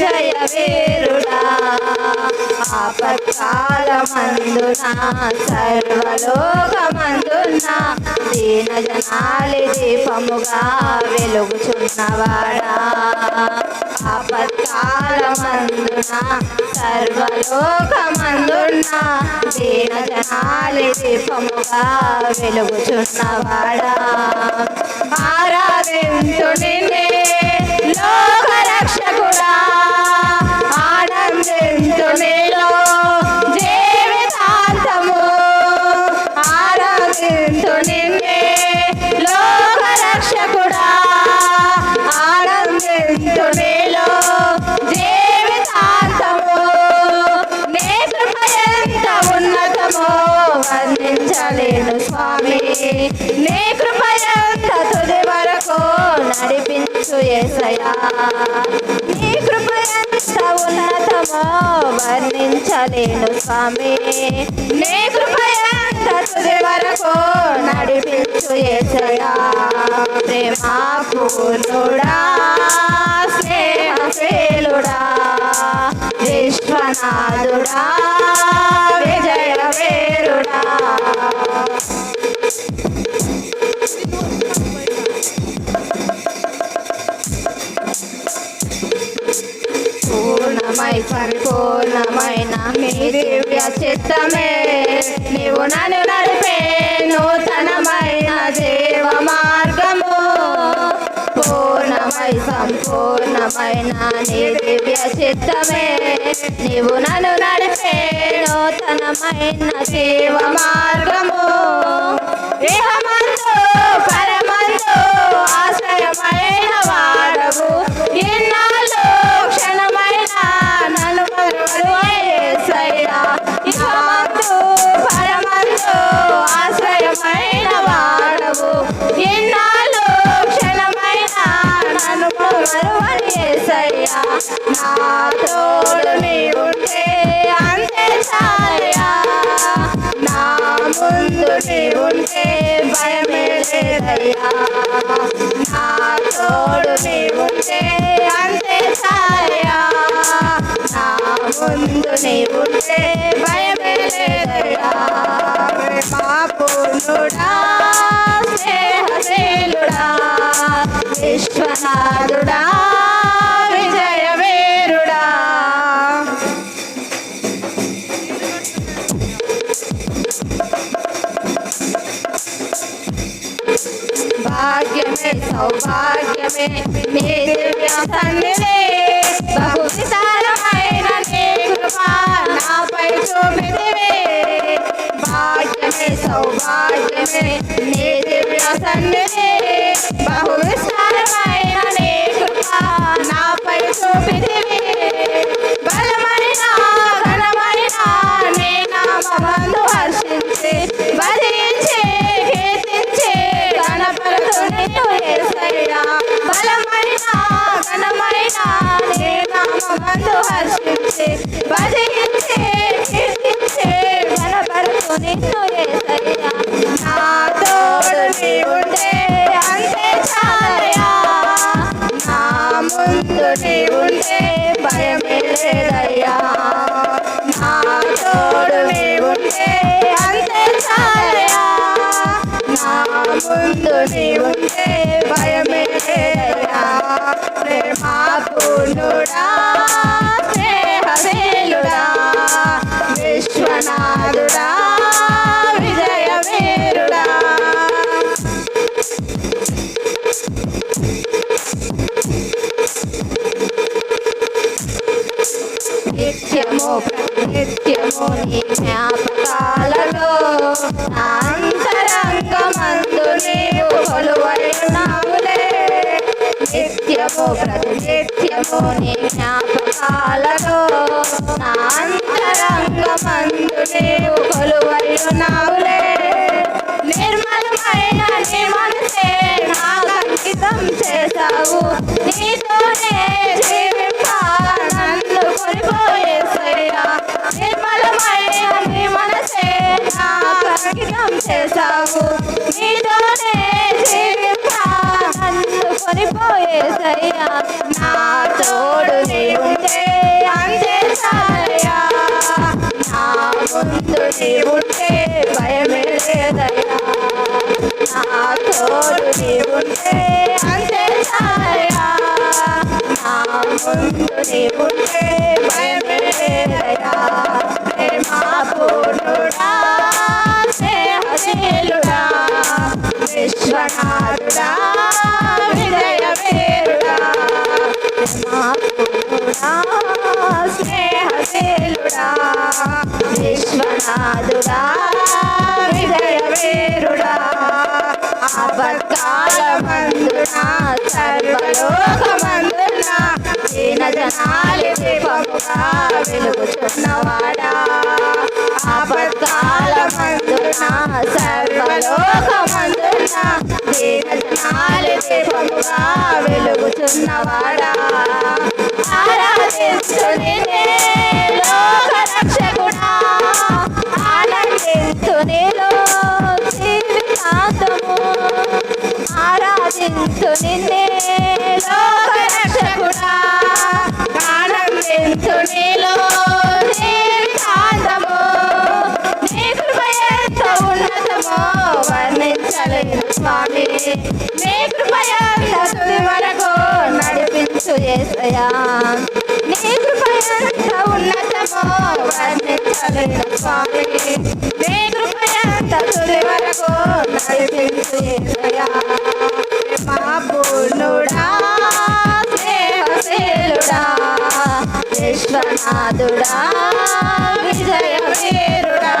జయ వీరుడా ఆపత్కాలమందున సర్వలోకమందున. దీన జనాలి దీపముగా వెలుగుచున్నవాడా. ఆపత్కాలమందున సర్వలోకమందున్నా దీన జనాలి దీపముగా వెలుగుచున్నవాడా. ఆరాధించుని యేసు ఏసయ్యా నీ కృప ఎంత ఉన్నతమో వర్ణించలేను స్వామి. నీ కృప ఎంత తుది వరకు నడిపించు ఏసయ్యా ప్రేమ పూర్ణుడా స్నేహశీలుడా విశ్వనాథుడా. పూర్ణమై పరిపూర్ణమైన మీ దివ్య చిత్తమే. నీవు నన్ను నడిపే నూతనమైన జీవ మార్గము. పూర్ణమై సంపూర్ణమైన నీ దివ్య చిత్తమే. నీవు నన్ను నడిపే నూతనమైన జీవ మార్గము. ఇహమందు మరువయ్యేసయ్యా నా తోడు నీ అంతే చాలయా నా ముందు నీ భయమే లేదయ్యా. నా తోడు నీ అంతే చాలయా నా ముందు భయమే లేదయ్యా. మా పూర్ణుడా స్నేహశీలుడా విశ్వనాథుడా. సౌభాగ్యమే. నీ దివ్య సన్నిధి ముందు ఉంటే భయమే. లేదయ్యా పూర్ణుడా స్నేహశీలుడా విశ్వనాథుడా విజయ నిత్యము నిత్యము నీ అంతరంగమందు నీవు కొలువైనావులే నిర్మలమైన నీ మనసే నాకు చేశావు. నీతోనే జీవింప నన్ను కొనిపోయేసయ్యా నిర్మలమైన నీ మనసే చేశావు. నీతోనే జీవింప నన్ను కొనిపోయేసయ్యా నా తోడు నీవుంటే అంతే చాలయ్యా నా ముందు నీవుంటే భయమే లేదయ్యా ప్రేమ పూర్ణుడా స్నేహశీలుడా విశ్వనాథుడా విజయవీరుడా ప్రేమ పూర్ణుడా స్నేహశీలుడా విశ్వనాథుడా విజయవీరుడా ఆపత్కాలమందున సర్వలోకమందున దీన జనాలి దీపముగా వెలుగుచున్నవాడా ఆపత్కాలమందున దీన జనాలి దీపముగా వెలుగుచున్నవాడా నీ కృప ఎంత వరకు నడిపించు యేసయ్యా నీ కృప ఉన్నతమో వర్ణించలేను స్వామి నీ కృప ఎంత తుది వరకు నడిపించు యేసయ్యా మా పూర్ణుడా స్నేహశీలుడా విశ్వనాథుడా విజయ వీరుడా